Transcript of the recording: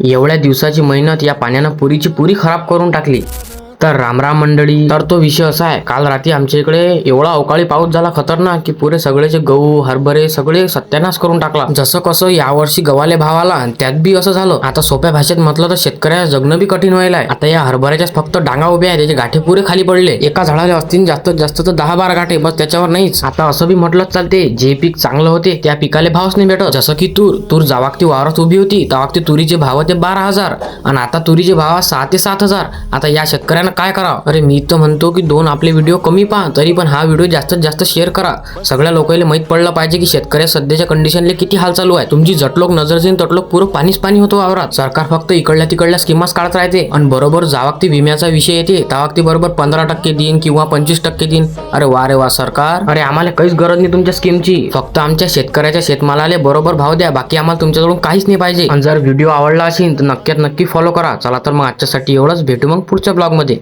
एवढ्या दिवसाची मेहनत या पाण्यानं पुरीची पुरी खराब करून टाकली. तर रामराम मंडळी. तर तो विषय असा आहे काल रात्री आमच्या इकडे एवढा अवकाळी पाऊस झाला खतरनाक की पुरे सगळेचे गहू हरभरे सगळे सत्यानाश करून टाकला. जसं कसं यावर्षी गव्हाले भाव आला आणि त्यात बी असं झालं. आता सोप्या भाषेत म्हटलं तर शेतकऱ्याला जगणं बी कठीण व्हायला आहे. आता या हरभऱ्याच्याच फक्त डांगा उभ्या आहे त्याचे गाठे पुरे खाली पडले. एका झाडाला असतील जास्तीत जास्त तर दहा बारा गाठे बस त्याच्यावर नाहीच. आता असं बी म्हटलं चालते जे पीक चांगलं होते त्या पिकाले भावच नाही भेटत. जसं की तूर तूर जावागती वावरात उभी होती तेव्हा तुरीचे भाव होते बारा हजार. आणि आता तुरीचे भाव सहा ते सात हजार. आता या शेतकऱ्यांना काय करा? अरे मी तर म्हणतो की दोन आपले व्हिडिओ कमी पहा तरी पण हा व्हिडिओ जास्तीत जास्त शेअर करा. सगळ्या लोकांना माहीत पडलं पाहिजे की शेतकऱ्या सध्याच्या कंडिशनले किती हाल चालू आहे तुमची जटलोक नजर तटलोक पुरं पाणीच पाणी होतो वावरात. सरकार फक्त इकडल्या तिकडल्या स्कीमाच काढत राहते. आणि बरोबर जावागती विम्याचा विषय येते. तावागती बरोबर पंधरा टक्के देईन किंवा पंचवीस टक्के देईन. अरे वा रे वा सरकार. अरे आम्हाला काहीच गरज नाही तुमच्या स्कीमची फक्त आमच्या शेतकऱ्याच्या शेतमालाले बरोबर भाव द्या. बाकी आम्हाला तुमच्याकडून काहीच नाही पाहिजे. आणि जर व्हिडिओ आवडला असेल तर नक्कीच नक्की फॉलो करा. चला तर मग आजच्यासाठी एवढंच. भेटू मग पुढच्या ब्लॉगमध्ये